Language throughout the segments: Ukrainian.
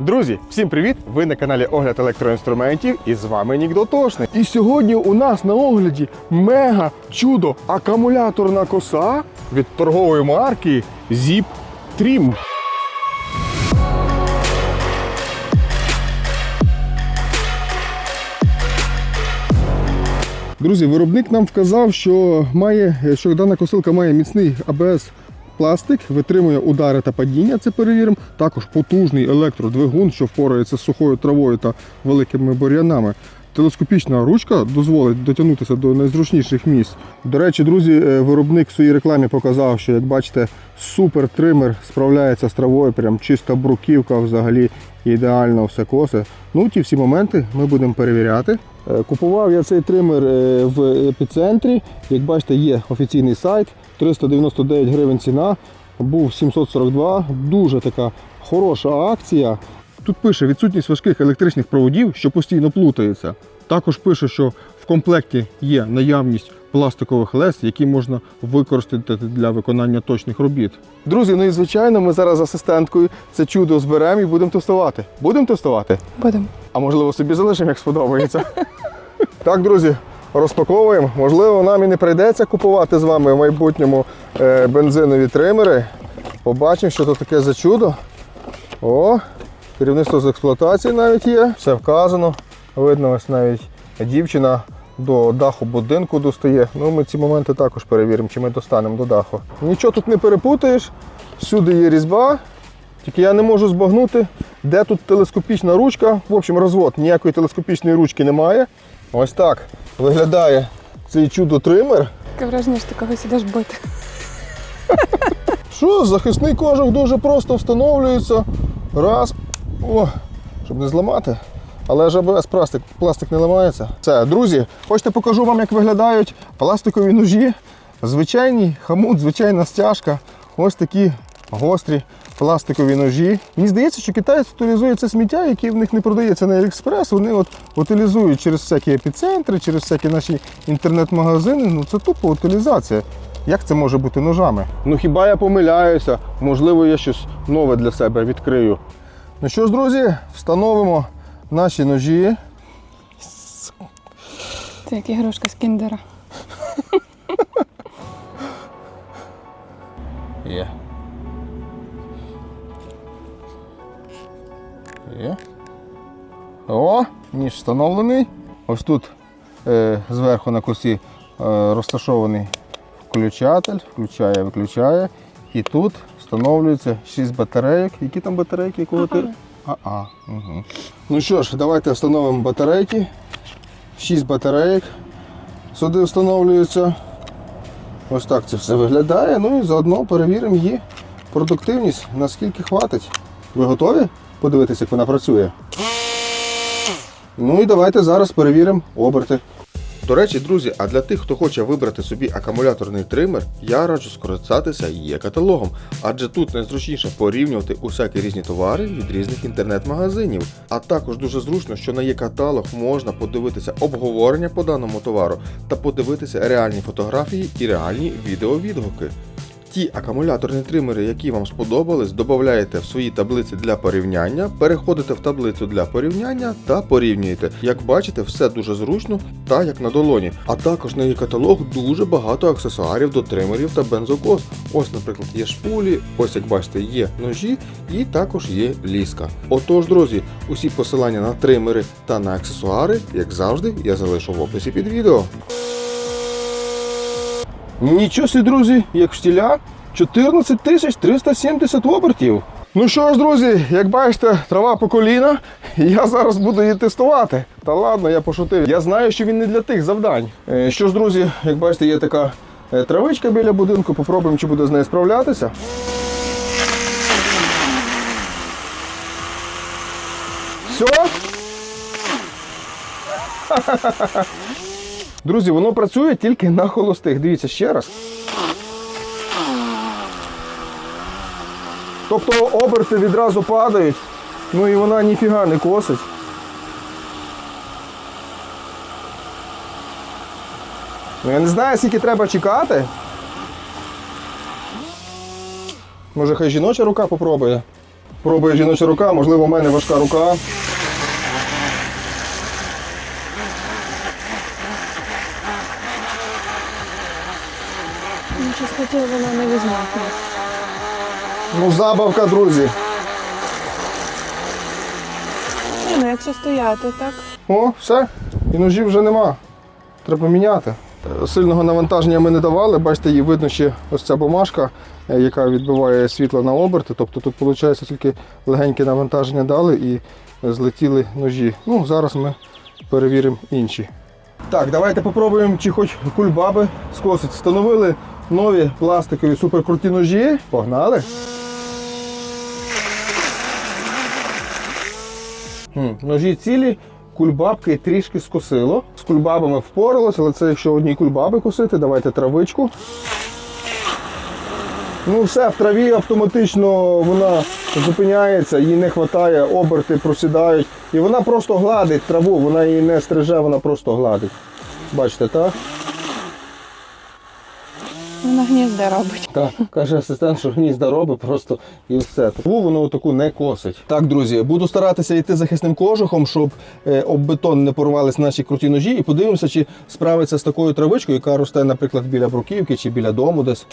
Друзі, всім привіт! Ви на каналі Огляд електроінструментів і з вами Нік Дотошний. І сьогодні у нас на огляді мега чудо акумуляторна коса від торгової марки Zip Trim. Друзі, виробник нам вказав, що має, що дана косилка має міцний АБС пластик, витримує удари та падіння, це перевіримо. Також потужний електродвигун, що впорається з сухою травою та великими бур'янами. Телескопічна ручка дозволить дотягнутися до найзручніших місць. До речі, друзі, е, виробник в своїй рекламі показав, що як бачите, супер тример справляється з травою, прям чиста бруківка взагалі ідеально все косе. Ну, ті всі моменти ми будемо перевіряти. Е, Купував я цей тример е, в епіцентрі. Як бачите, є офіційний сайт, 399 гривень ціна, був 742. Дуже така хороша акція. Тут пише відсутність важких електричних проводів, що постійно плутається. Також пише, що в комплекті є наявність пластикових лез, які можна використати для виконання точних робіт. Друзі, ну і звичайно, ми зараз з асистенткою це чудо зберемо і будемо тестувати. Будемо тестувати? Будемо. А можливо собі залишимо, як сподобається. так, друзі, розпаковуємо. Можливо, нам і не прийдеться купувати з вами в майбутньому е, бензинові тримери. Побачимо, що тут таке за чудо. О, керівництво з експлуатації навіть є. Все вказано. Видно, ось навіть дівчина до даху будинку достає. Ну, ми ці моменти також перевіримо, чи ми достанемо до даху. Нічого тут не перепутаєш. Всюди є різьба. Тільки я не можу збагнути, де тут телескопічна ручка. В общем, розвод ніякої телескопічної ручки немає. Ось так виглядає цей чудо-тример. Таке враження, що ти когось ідеш бити. Що, захисний кожух дуже просто встановлюється. Раз. О, щоб не зламати. Але ж АБС пластик, пластик не ламається. Все, друзі, хочете покажу вам, як виглядають пластикові ножі. Звичайний хамут, звичайна стяжка. Ось такі гострі пластикові ножі. Мені здається, що китайці утилізують це сміття, яке в них не продається на Aliexpress. Вони от утилізують через всякі епіцентри, через всякі наші інтернет-магазини. Ну це тупо утилізація. Як це може бути ножами? Ну хіба я помиляюся? Можливо, я щось нове для себе відкрию. Ну що ж, друзі, встановимо наші ножі. Це як ігрушка з кіндера. Ніж встановлений. Ось тут е, зверху на косі е, розташований включатель, включає, виключає. І тут встановлюється 6 батарейок. Які там батарейки? Якого ти? А, угу. Ну що ж, давайте встановимо батарейки. 6 батарейок сюди встановлюються. Ось так це все виглядає. Ну і заодно перевіримо її продуктивність, наскільки хватить. Ви готові подивитися, як вона працює? Ну і давайте зараз перевіримо оберти. До речі, друзі, а для тих, хто хоче вибрати собі акумуляторний тример, я раджу скористатися є каталогом, адже тут найзручніше порівнювати усякі різні товари від різних інтернет-магазинів. А також дуже зручно, що на є каталог можна подивитися обговорення по даному товару та подивитися реальні фотографії і реальні відеовідгуки. Ті акумуляторні тримери, які вам сподобались, додаєте в свої таблиці для порівняння, переходите в таблицю для порівняння та порівнюєте. Як бачите, все дуже зручно та як на долоні. А також на її каталог дуже багато аксесуарів до тримерів та бензокос. Ось, наприклад, є шпулі, ось як бачите, є ножі і також є ліска. Отож, друзі, усі посилання на тримери та на аксесуари, як завжди, я залишу в описі під відео. Нічого собі, друзі, як штіля, 14 тисяч 370 обертів. Ну що ж, друзі, як бачите, трава по коліна, я зараз буду її тестувати. Та ладно, я пошутив. Я знаю, що він не для тих завдань. Е, Що ж, друзі, як бачите, є така е, травичка біля будинку, попробуємо, чи буде з нею справлятися. Все? Друзі, воно працює тільки на холостих. Дивіться ще раз. Тобто оберти відразу падають, ну і вона ніфіга не косить. Ну я не знаю, скільки треба чекати. Може хай жіноча рука попробує. пробує жіноча рука, можливо, у мене важка рука. Чесно, вона не візьме. Ну, забавка, друзі. Ні, ну якщо стояти, так. О, все. І ножів вже нема. Треба міняти. Е, Сильного навантаження ми не давали. Бачите, її видно ще ось ця бумажка, е, яка відбиває світло на оберти. Тобто тут, виходить, тільки легеньке навантаження дали і злетіли ножі. Ну, зараз ми перевіримо інші. Так, давайте попробуємо, чи хоч кульбаби скосить. Встановили нові пластикові суперкруті ножі. Погнали. Хм, Ножі цілі, кульбабки трішки скосило. З кульбабами впоралося, але це якщо одні кульбаби косити, давайте травичку. Ну все, в траві автоматично вона зупиняється, їй не вистачає, оберти просідають. І вона просто гладить траву, вона її не стриже, вона просто гладить. Бачите, так? Вона гнізда робить. Так, каже асистент, що гнізда робить просто і все. Тому воно таку не косить. Так, друзі, буду старатися йти захисним кожухом, щоб е, об бетон не порвались наші круті ножі, і подивимося, чи справиться з такою травичкою, яка росте, наприклад, біля бруківки чи біля дому десь.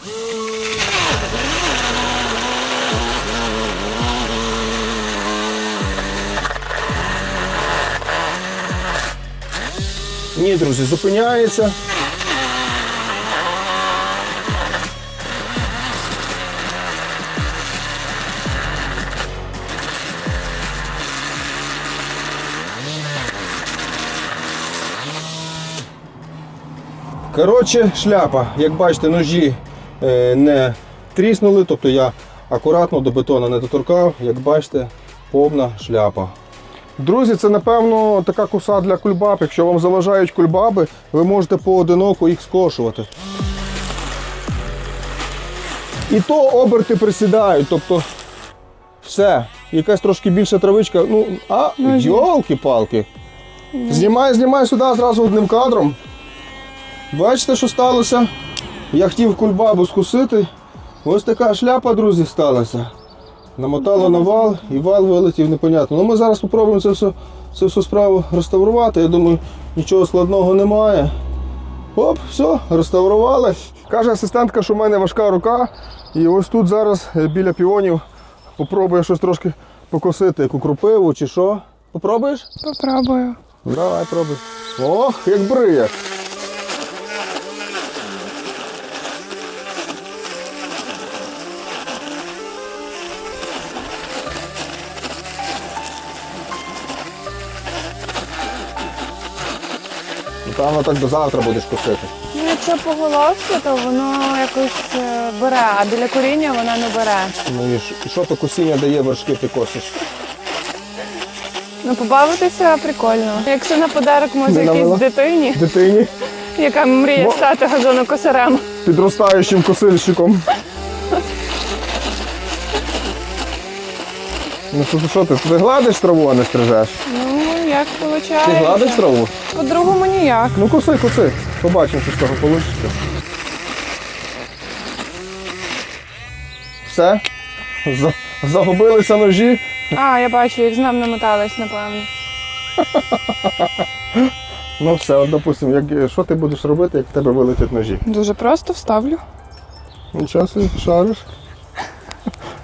Ні, друзі, зупиняється. Коротше, шляпа. Як бачите, ножі е, не тріснули, тобто я акуратно до бетона не доторкав. Як бачите, повна шляпа. Друзі, це напевно така коса для кульбаб. Якщо вам заважають кульбаби, ви можете поодиноко їх скошувати. І то оберти присідають, тобто все. Якась трошки більша травичка. Ну, а Ножі. йолки-палки. Знімай, знімай сюди зразу одним кадром. Бачите, що сталося? Я хотів кульбабу скусити. Ось така шляпа, друзі, сталася. Намотало на вал і вал вилетів непонятно. Ну ми зараз спробуємо це все, це всю справу реставрувати. Я думаю, нічого складного немає. Оп, все, реставрували. Каже асистентка, що в мене важка рука. І ось тут зараз е, біля піонів попробую щось трошки покосити, яку крупиву чи що. Попробуєш? Попробую. Давай, пробуй. Ох, як бриє. Напевно, так до завтра будеш косити. Ну, якщо по головці, то воно якось е, бере, а біля коріння вона не бере. Ну і ж- і що то косіння дає вершки ти косиш? Ну, побавитися прикольно. Якщо на подарок може Не якійсь дитині, Дитині яка мріє стати газонокосарем. підростаючим косильщиком. Ну що, що ти? Ти гладиш траву, а не стрижеш? Ну, як Ти гладиш траву? По-другому ніяк. Ну коси, коси. Побачимо, що з того вийде. Все. За- Загубилися ножі. А, я бачу, їх знов намотались, напевно. Ну все, от, допустимо, як, що ти будеш робити, як в тебе вилетять ножі? Дуже просто вставлю. Нічого собі, шариш.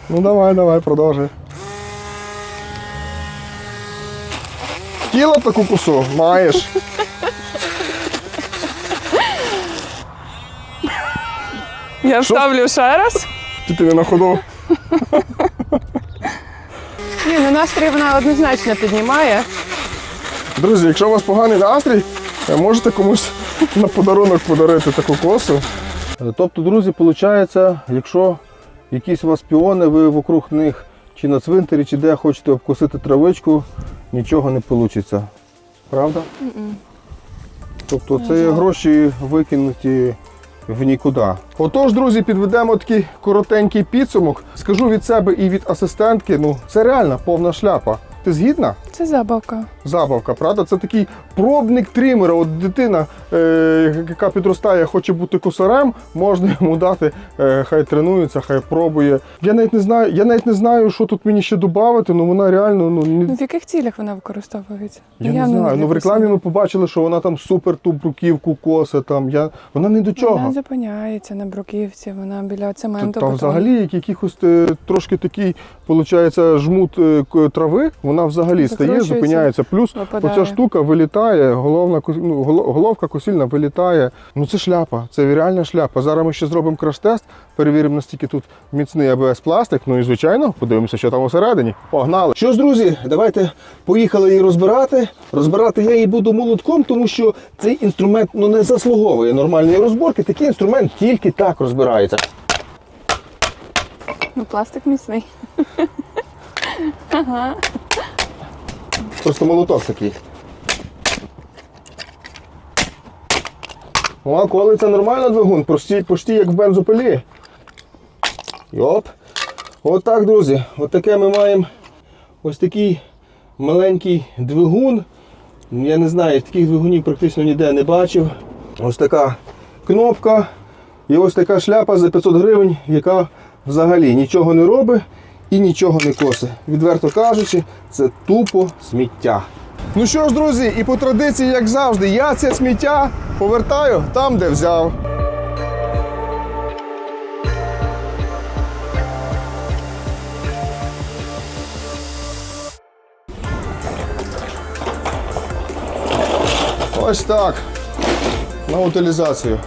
Ну давай, давай, продовжуй. Тіло таку косу маєш. Я вставлю ще раз. Ти не на ходу? Ні, ну настрій вона однозначно піднімає. Друзі, якщо у вас поганий настрій, е, можете комусь на подарунок подарити таку косу. Тобто, друзі, виходить, якщо якісь у вас піони, ви вокруг них чи на цвинтарі, чи де хочете обкусити травичку, нічого не вийде. Правда? Тобто це є гроші викинуті в нікуди. Отож, друзі, підведемо такий коротенький підсумок. Скажу від себе і від асистентки, ну це реально повна шляпа. Ти згідна? Це забавка. Забавка, правда? Це такий пробник тримера. От дитина, е, яка підростає, хоче бути косарем, можна йому дати, е, хай тренується, хай пробує. Я навіть не знаю, я навіть не знаю, що тут мені ще додати, ну вона реально ну, ні, Ну в яких цілях вона використовується? Я не Явно знаю. Ну в рекламі ми побачили, що вона там супер ту бруківку косе. Там я вона не до чого. Вона зупиняється на бруківці, вона біля цементу. та бетону. взагалі як якихось е, трошки такий, виходить, жмут е, трави, вона взагалі стає, Закручується, зупиняється. Плюс випадає. оця штука вилітає, головна ну, головка косільна вилітає. Ну це шляпа, це реальна шляпа. Зараз ми ще зробимо краш-тест, перевіримо, наскільки тут міцний АБС пластик. Ну і звичайно, подивимося, що там усередині. Погнали! Що ж, друзі, давайте поїхали її розбирати. Розбирати я її буду молотком, тому що цей інструмент ну, не заслуговує нормальної розборки. Такий інструмент тільки так розбирається. Ну, пластик міцний. Просто молоток такий. О, коли це нормально двигун, почти, почти як в бензопилі. Йоп. От так, друзі. От таке ми маємо ось такий маленький двигун. Я не знаю, таких двигунів практично ніде не бачив. Ось така кнопка і ось така шляпа за 500 гривень, яка взагалі нічого не робить і нічого не косить. Відверто кажучи, це тупо сміття. Ну що ж, друзі, і по традиції, як завжди, я це сміття повертаю там, де взяв. Ось так. На утилізацію.